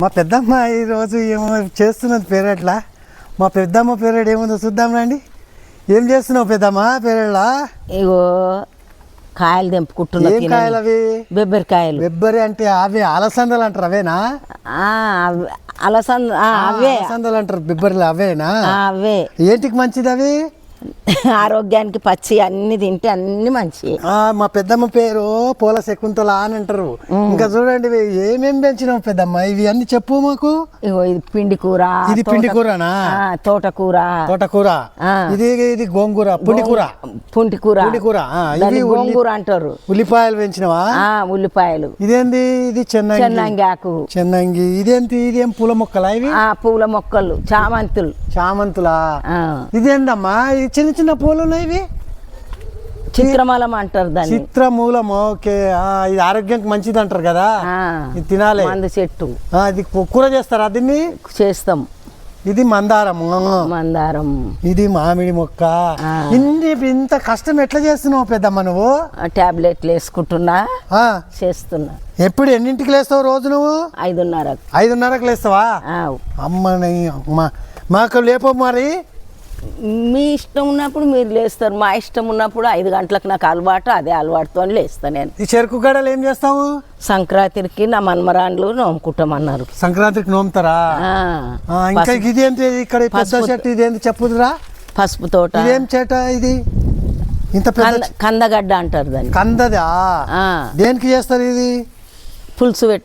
మా పెద్దమ్మ ఈరోజు ఏమో చేస్తున్నది పేరెట్లా? మా పెద్దమ్మ పేరెడ్ ఏముందో చూద్దాం రండి. ఏం చేస్తున్నావు పెద్దమ్మ పేరెడ్లా ఇగో కాయలు తెంపుకుంటున్నా ఏం కాయలు అవి బెబ్బరికాయలు. బెబ్బరి అంటే అవి అలసందలు అంటారు అవేనా? అలసంద అవే. అలసందలు అంటారు బెబ్బరిలు అవేనా? అవే. ఏంటికి మంచిది అవి? ఆరోగ్యానికి పచ్చి అన్ని తింటే అన్ని మంచి ఆ, మా పెద్దమ్మ పేరు పూల శకుంతల అని అంటారు. ఇంకా చూడండి ఇవి ఏమేం పెంచినావు పెద్దమ్మ? ఇవి అన్ని చెప్పు మాకు. ఇది పిండి కూర ఇది పిండి కూరనా? తోటకూర తోటకూర. ఇది ఇది గోంగూర పుండి కూర. పుంటి కూర. పుండి కూర. ఉల్లి- గోంగూర అంటారు. ఉల్లిపాయలు పెంచినవా? ఆ ఉల్లిపాయలు. ఇదేంది? ఇది చెన్నంగి. చెన్నంగి ఆకు. చెన్నంగి. ఇదేంటి ఇదేం పూల మొక్కలా ఇవి? పూల మొక్కలు చామంతులు. చామంతులా? ఇదేందమ్మా? ఇది చిన్న చిన్న పూలు ఉన్నాయి ఇవి? చిత్రమలం అంటారు దాన్ని. చిత్రమూలం ఓకే. ఇది ఆరోగ్యానికి మంచిది అంటారు కదా? ఇది తినాలి. మందు చెట్టు. ఇది కు- కూర చేస్తారా దీన్ని? చేస్తాం. ఇది మందారము మందారం. ఇది మామిడి మొక్క. ఇన్ని ఇంత కష్టం ఎట్లా చేస్తున్నావు పెద్దమ్మ నువ్వు? టాబ్లెట్లు వేసుకుంటున్నా. ఆ, చేస్తున్నా. ఎప్పుడు ఎన్నింటికి లేస్తావు రోజు నువ్వు? ఐదున్నర ఐదున్నరకు లేస్తావా? అమ్మ అమ్మ. మాకు లేపో మరి. మీ ఇష్టం ఉన్నప్పుడు మీరు లేస్తారు. మా ఇష్టం ఉన్నప్పుడు ఐదు గంటలకు నాకు అలవాటు అదే అలవాటుతో లేస్తా నేను. ఈ చెరుకు గడలు ఏం చేస్తావు? సంక్రాంతికి నా మన్మరాండ్లు నోముకుంటామన్నారు. సంక్రాంతికి నోముతారా? ఆ, ఇదేంటి ఇక్కడ ఈ పెద్ద పసుపు- చెట్టు ఇదేంటి చెప్పుదురా పసుపు తోట. ఇదేం చెట్ట ఇది? ఇంత పెద్ద కంద- కందగడ్డ అంటారు దాన్ని. కందదా? ఆ, దేనికి చేస్తారు ఇది? పులుసు పెట్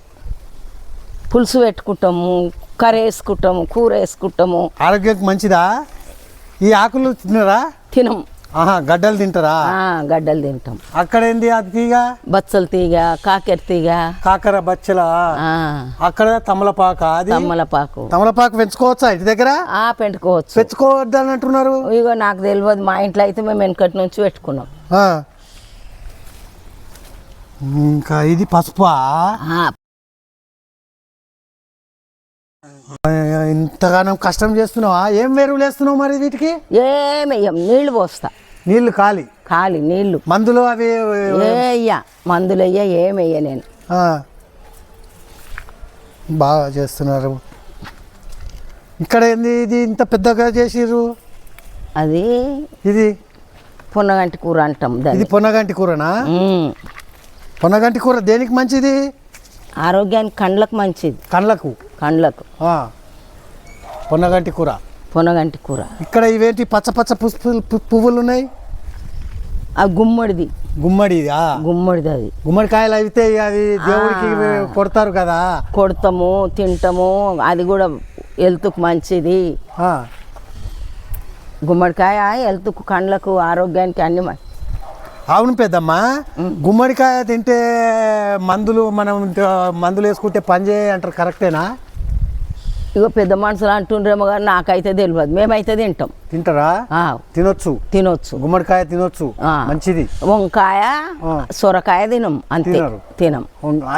పులుసు పెట్టుకుంటాము కర్రీ వేసుకుంటాము కూర వేసుకుంటాము. ఆరోగ్యానికి మంచిదా? ఈ ఆకులు తిన్నారా? తినం. ఆహా గడ్డలు తింటారా? గడ్డలు తింటాం. అక్కడ ఏంది అది తీగ? బచ్చల తీగ కాకెర తీగ. కాకర బచ్చల? అక్కడ తమలపాక అది? తమ్మలపాకు తమలపాకు పెంచుకోవచ్చా ఇంటి దగ్గర? ఆ పెట్టుకోవచ్చు పెంచుకోవద్దని అంటున్నారు ఇగో నాకు తెలియదు మా ఇంట్లో అయితే మేము వెనకటి నుంచి పెట్టుకున్నాం. ఇంకా ఇది పసుపా? ఆ, ఇంతగానో కష్టం చేస్తున్నావా? ఏం ఎరువులు వేస్తున్నావు మరి వీటికి? ఏమెయ్యం నీళ్ళు పోస్తా. నీళ్ళు ఖాళీ? ఖాళీ నీళ్ళు. మందులు అవి ఏయ్య మందులు అయ్యా ఏమెయ్య నేను. బాగా చేస్తున్నారు. ఇక్కడ ఏంది ఇది ఇంత పెద్దగా చేసిర్రు? అది ఇది? పున్నగంటి కూర అంటాం ఇది పొన్నగంటి కూరనా. పొన్నగంటి కూర దేనికి మంచిది? ఆరోగ్యానికి కండ్లకు మంచిది. కండ్లకు. ఆ. పొన్నగంటి కూర. పునగంటి కూర. ఇక్కడ ఇవేంటి పచ్చ పచ్చ పుష్పులు పువ్వులు ఉన్నాయి ఆ గుమ్మడిది. గుమ్మడి. గుమ్మడిది అది. గుమ్మడికాయలు అయితే అవి దేవుడికి. కొడతారు కదా? కొడతాము తింటాము అది కూడా హెల్త్కు మంచిది. గుమ్మడికాయ హెల్త్కు కండ్లకు ఆరోగ్యానికి అన్ని మంచి అవును పెద్దమ్మ. గుమ్మడికాయ తింటే మందులు మనం మందులు వేసుకుంటే పని చేయ అంటారు కరెక్టేనా? ఇగో పెద్ద మనుషులు అంటుండ్రేమో కానీ నాకైతే తెలియదు మేమైతే తింటాం. తింటారా? తినొచ్చు. తినొచ్చు. గుమ్మడికాయ తినొచ్చు. మంచిది. వంకాయ. సొరకాయ తినం అంతే. తినం.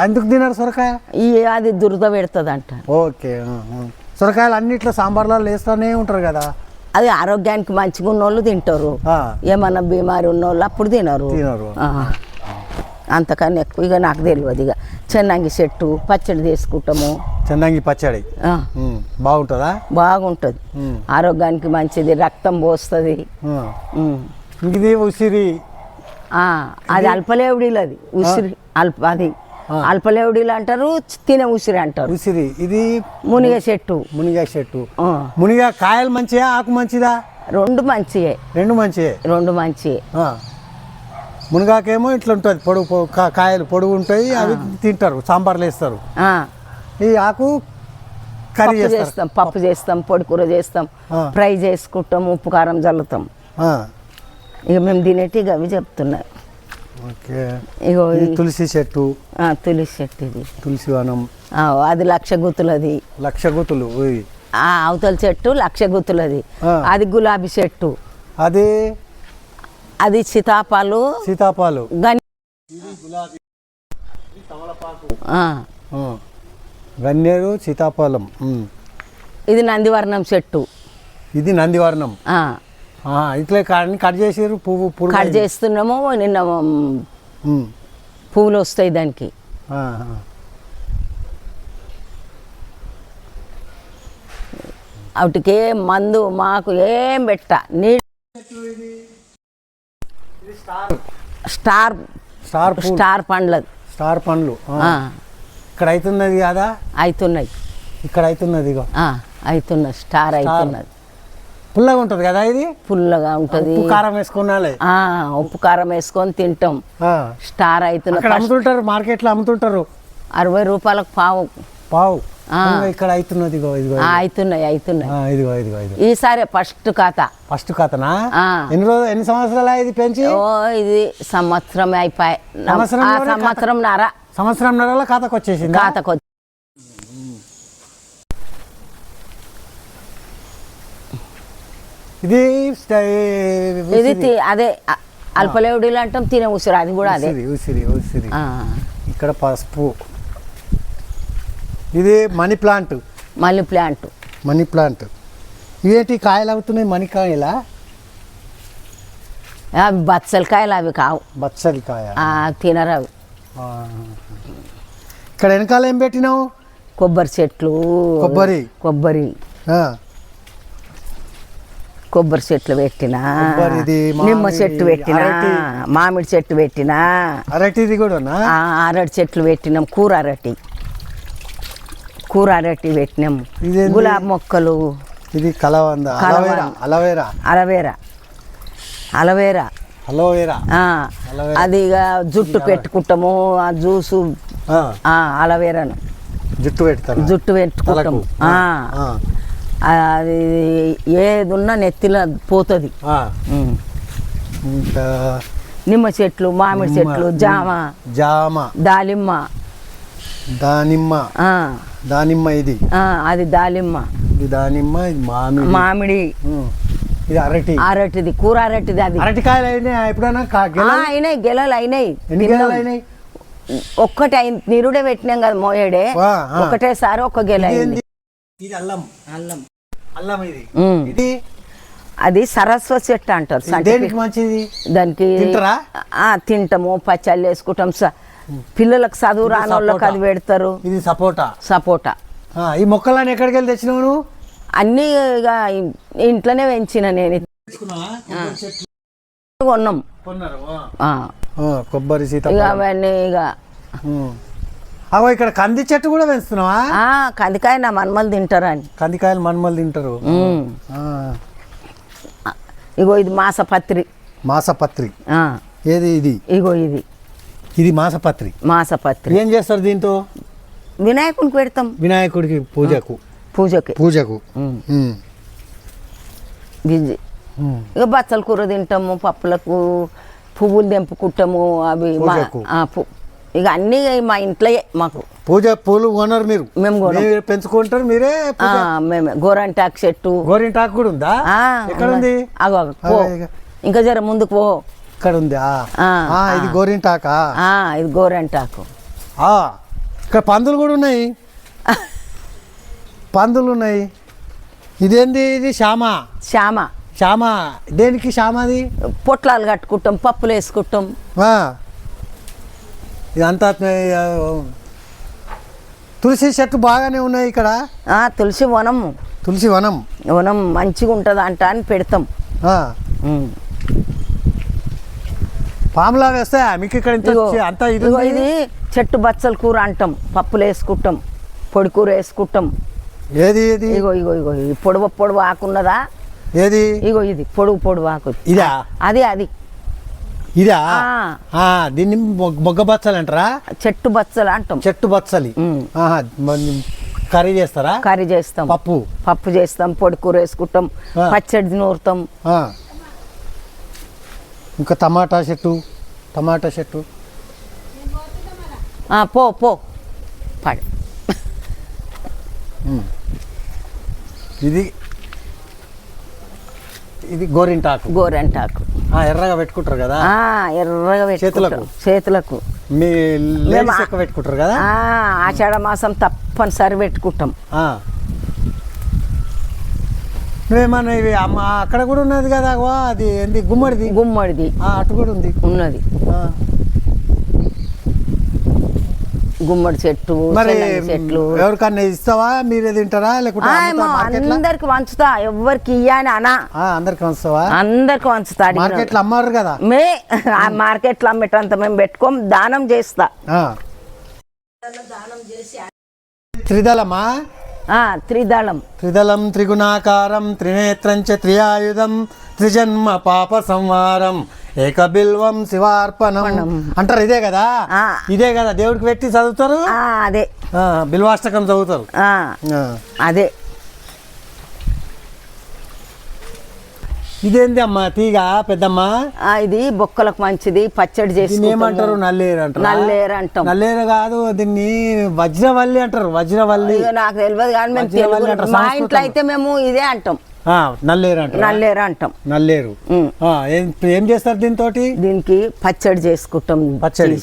ఎందుకు తినరు సొరకాయ? ఈ అది దురద పెడుతుంది అంట ఓకే. సొరకాయలు అన్నిట్లో సాంబార్లలో వేస్తూనే ఉంటారు కదా? అది ఆరోగ్యానికి మంచిగా ఉన్నోళ్ళు తింటారు. ఏమన్నా బీమారి ఉన్నోళ్ళు అప్పుడు తినరు. తినరు. అంతకన్నా ఎక్కువ. ఇక నాకు తెలియదు ఇక చెన్నంగి చెట్టు పచ్చడి తీసుకుంటాము చెన్నంగి పచ్చడి. బాగుంటుందా? బాగుంటుంది. ఆరోగ్యానికి మంచిది రక్తం పోస్తుంది. ఇది ఉసిరి. అది అల్పలేవుడీలు అది. ఉసిరి అల్ప అది. అల్పలేవుడీలు అంటారు తినే ఉసిరి అంటారు. ఉసిరి. ఇది మునిగ చెట్టు. మునిగా చెట్టు. మునిగా కాయలు మంచియా ఆకు మంచిదా? రెండు మంచియే. రెండు మంచియే. రెండు మంచియే. మునగాకేమో ఇట్లా ఉంటుంది పొడుగు కాయలు పొడుగు ఉంటాయి అవి తింటారు సాంబార్లు వేస్తారు ఈ ఆకు కర్రీ చేస్తాం పప్పు చేస్తాం పొడి కూర చేస్తాం. ఫ్రై చేసుకుంటాం ఉప్పు కారం చల్లుతాం. ఇక మేము తినేటి ఇక అవి చెప్తున్నాయి ఓకే. ఇగో తులసి చెట్టు. ఆ, తులసి చెట్టు ఇది. తులసి వనం. అది లక్ష గుత్తులది లక్ష గుతులు అవతల చెట్టు లక్ష గుత్తులది ఆ. అది గులాబీ చెట్టు. అది అది సీతాపాలు సీతాపాలు. గన్నేరు సీతాఫలం. ఇది నందివర్ణం చెట్టు ఇది నందివర్ణం ఇట్లా కట్ చేసారు పువ్వు కట్ చేస్తున్నాము నిన్న. పువ్వులు వస్తాయి దానికి. వాటికి మందు మాకు ఏం పెట్ట నీళ్ళు స్టార్. స్టార్. స్టార్ పండ్లది స్టార్ పండ్లు. ఇక్కడ అవుతున్నది కదా? అవుతున్నాయి ఇక్కడ అవుతున్నది అవుతున్నది స్టార్ అవుతున్నది పుల్లగా ఉంటుంది కదా ఇది? పుల్లగా ఉంటుంది. ఉప్పు కారం వేసుకున్నాలే. ఆ, ఉప్పు కారం వేసుకొని తింటాం. ఆ. స్టార్ అవుతున్నది అక్కడ అమ్ముతుంటారు మార్కెట్లో అమ్ముతుంటారు. అరవై రూపాయలకు పావు. పావు. ఇక్కడ అవుతున్నది ఇదిగో అవుతున్నాయి అవుతున్నాయి. ఇదిగో ఇదిగో ఇదిగో. ఈసారి ఫస్ట్ ఖాతా. ఫస్ట్ కథనా ఆ. ఎన్ని రోజులు ఎన్ని సంవత్సరాలు ఇది పెంచి? ఓ ఇది సంవత్సరం అయిపోయి సంవత్సరం నర. సంవత్సరం నెలల ఖాతాకు వచ్చేసింది? ఖాతాకు వచ్చి- ఇది ఇది అదే అల్పలేవుడిలు అంటాం తినే ఉసిరి. అది కూడా అదే. ఉసిరి ఉసిరి ఇక్కడ పసుపు. ఇది మనీ ప్లాంట్. మళ్ళీ ప్లాంట్. Money plant. ఇవేంటి కాయలు అవుతున్నాయి మనీ కాయలా? అవి బచ్చలకాయలు అవి కావు. బచ్చలి కాయ. తినరు అవి. ఇక్కడ వెనకాల ఏం పెట్టినావు? కొబ్బరి చెట్లు. కొబ్బరి. కొబ్బరి. కొబ్బరి చెట్లు పెట్టినా. నిమ్మ చెట్టు పెట్టినా. మామిడి చెట్టు పెట్టినా. అరటిది కూడానా? ఆ, అరటి చెట్లు పెట్టినాం కూర అరటి. కూర అరటి పెట్టినాం ఇదేంది? గులాబీ మొక్కలు. ఇది కలవంద. Aloe vera aloe vera. Aloe vera. Aloe vera. Aloe vera. అది జుట్టు పెట్టుకుంటాము ఆ జ్యూసు అలవేరాను. జుట్టు పెడతారు? జుట్టు పెట్టుకుంటాము. అది ఏది ఉన్నా నెత్తిలో పోతుంది. ఇంకా నిమ్మ చెట్లు మామిడి చెట్లు జామ జామ. దాలిమ్మ దానిమ్మ. దానిమ్మ ఇది. ఆ, అది దాలిమ్మ ఇది దానిమ్మ ఇది మామిడి. మామిడి. ఇది అరటి. అరటిది కూర అరటిది అది. అరటికాయలు అయినాయి ఎప్పుడైనా అయినాయి గెలలు అయినాయి. ఎన్ని. గెలలు అయినాయి? ఒక్కటి నిరుడే పెట్టినాం కదా మోయడే. ఒకటేసారి ఒక గెల ఇది అల్లం. అల్లం. అల్లం ఇది. ఇది? అది సరస్వతి చెట్టు అంటారు. దేనికి మంచిది? తింటాము. పచ్చళ్ళు వేసుకుంటాం. స- పిల్లలకు చదువు రాని వాళ్ళకి. అది పెడతారు. ఇది సపోటా. సపోటా. ఈ మొక్కలని ఎక్కడికి వెళ్ళి తెచ్చినావు నువ్వు? అన్నీ ఇంట్లోనే పెంచిన నేను. కొన్నాం. కొబ్బరి సీతాఫలం అవన్నీ ఇక ఇక్కడ కంది చెట్టు కూడా పెంచుతున్నావా? కందికాయ నా మన్మలు తింటారని. కందికాయలు మన్మలు తింటారు. ఇగో ఇది మాసపత్రి. మాసపత్రి. ఏది ఇది? ఇగో ఇది. ఇది మాసపత్రి. మాసపత్రి. ఏం చేస్తారు దీంతో? వినాయకునికి పెడతాం. వినాయకుడికి పూజకు. పూజకి. పూజకు. ఉమ్. ఇక బచ్చల కూర తింటాము పప్పులకు పువ్వులు తెంపుకుంటాము అవి ఇక అన్నీ మా ఇంట్లో మాకు. పూజ పూలు కొనరు మీరు. మేము పెంచుకుంటారు మీరే మేమే. గోరంటాకు చెట్టు. గోరింటాకు కూడా ఉందా? ఎక్కడ. ఉంది? అగో. ఇంకా జర ముందుకు పో. ఇక్కడ ఉంది ఇది గోరింటాకా? ఇది గోరంటాకు. ఇక్కడ పందులు కూడా ఉన్నాయి. పందులు ఉన్నాయి. ఇదేంది ఇది? శ్యామ. శ్యామ. శ్యామ. దేనికి శ్యామది పొట్లాలు కట్టుకుంటాం పప్పులు వేసుకుంటాం. ఇదంతా తులసి చెట్టు బాగానే ఉన్నాయి ఇక్కడ. తులసి వనం. తులసి వనం. వనం మంచిగా ఉంటుంది అంట అని పెడతాం. పాములా వేస్తాయా మీకు ఇక్కడ అంతా ఇది? ఇది చెట్టు బచ్చల కూర అంటాం పప్పులు వేసుకుంటాం పొడి కూర వేసుకుంటాం. ఏది ఏది? ఇగో ఇగో ఇగో ఇది పొడవు పొడవు ఆకున్నదా ఏది? ఇగో ఇది పొడుగు పొడుగు ఆకు. ఇదా? అది అది. ఇదా? దీన్ని మొగ్గ బచ్చలు అంటారా? చెట్టు బచ్చలు అంటాం. చెట్టు బచ్చలి. కర్రీ చేస్తారా? కర్రీ చేస్తాం. పప్పు. పప్పు చేస్తాం పొడి కూర వేసుకుంటాం. పచ్చడి నూరుతాం. ఇంకా టమాటా చెట్టు టమాటా చెట్టు. పో పో. పడు. ఇది ఇది గోరింటాకు. గోరంటాకు. ఎర్రగా పెట్టుకుంటారు కదా? ఎర్రగా చేతులకు? చేతులకు. మీ పెట్టుకుంటారు కదా? ఆషాఢ మాసం తప్పనిసరి పెట్టుకుంటాం. నువ్వేమన్నా ఇవి అమ్మ అక్కడ కూడా ఉన్నది కదా అది ఏంది గుమ్మడిది? గుమ్మడిది. అటు కూడా ఉంది. ఉన్నది. ఆ. గుమ్మడి చెట్టు చెట్లు. ఎవరికన్నా ఇస్తావా? మీరే తింటారా? లేకుంటే అందరికి వంచుతా ఎవరికి ఇయ్యని అనా అందరికి వస్తావా అందరికి వంచుతా మార్కెట్లో అమ్మారు కదా? మే ఆ మార్కెట్లో అమ్మేటంత మేము పెట్టుకోం దానం చేస్తా. ఆ. త్రిదళమా ఆ, త్రిదళం. త్రిదళం త్రిగుణాకారం త్రినేత్రం చ త్రియాయుధం త్రిజన్మ పాప సంహారం ఏకబిల్వం శివార్పణం. అంటారు ఇదే కదా. ఇదే కదా దేవుడికి పెట్టి చదువుతారు? అదే. బిల్వాష్టకం చదువుతారు. అదే. ఇదేంది అమ్మా? తీగ? పెద్దమ్మ? ఇది బొక్కలకు మంచిది పచ్చడి చేసి ఏమంటారు? నల్లేరు అంటారు నల్లేరు అంటాం నల్లేరు కాదు దీన్ని వజ్రవల్లి అంటారు. వజ్రవల్లి. నాకు తెలియదు కానీ మేము మా. ఇంట్లో అయితే మేము ఇదే అంటాం. నల్లేరు అంటారు. నల్లేరు అంటాం. నల్లేరు. ఏం చేస్తారు దీంతో దీనికి పచ్చడి చేసుకుంటాం పచ్చడి.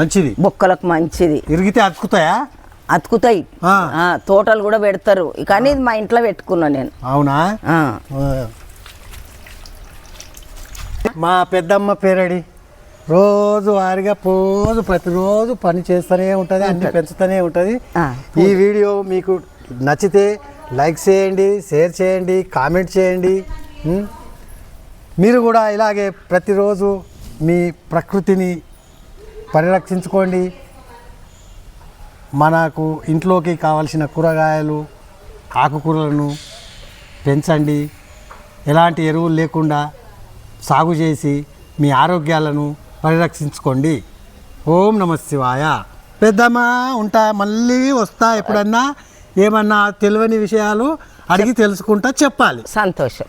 మంచిది. బొక్కలకు మంచిది. ఇరిగితే అతుకుతాయా? అతుకుతాయి. తోటలు కూడా పెడతారు. కానీ ఇది మా ఇంట్లో పెట్టుకున్నా నేను. అవునా. మా పెద్దమ్మ పేరడి. రోజు వారిగా రోజు ప్రతిరోజు పని చేస్తూనే ఉంటుంది అన్ని పెంచుతూనే ఉంటుంది. ఈ వీడియో మీకు నచ్చితే లైక్ చేయండి షేర్ చేయండి కామెంట్ చేయండి? మీరు కూడా ఇలాగే ప్రతిరోజు మీ ప్రకృతిని పరిరక్షించుకోండి. మనకు ఇంట్లోకి కావలసిన కూరగాయలు ఆకుకూరలను పెంచండి. ఎలాంటి ఎరువులు లేకుండా సాగు చేసి మీ ఆరోగ్యాలను పరిరక్షించుకోండి. ఓం నమ శివాయ. పెద్దమ్మా ఉంటా మళ్ళీ వస్తా ఎప్పుడన్నా? ఏమన్నా తెలియని విషయాలు అడిగి తెలుసుకుంటా చెప్పాలి. సంతోషం.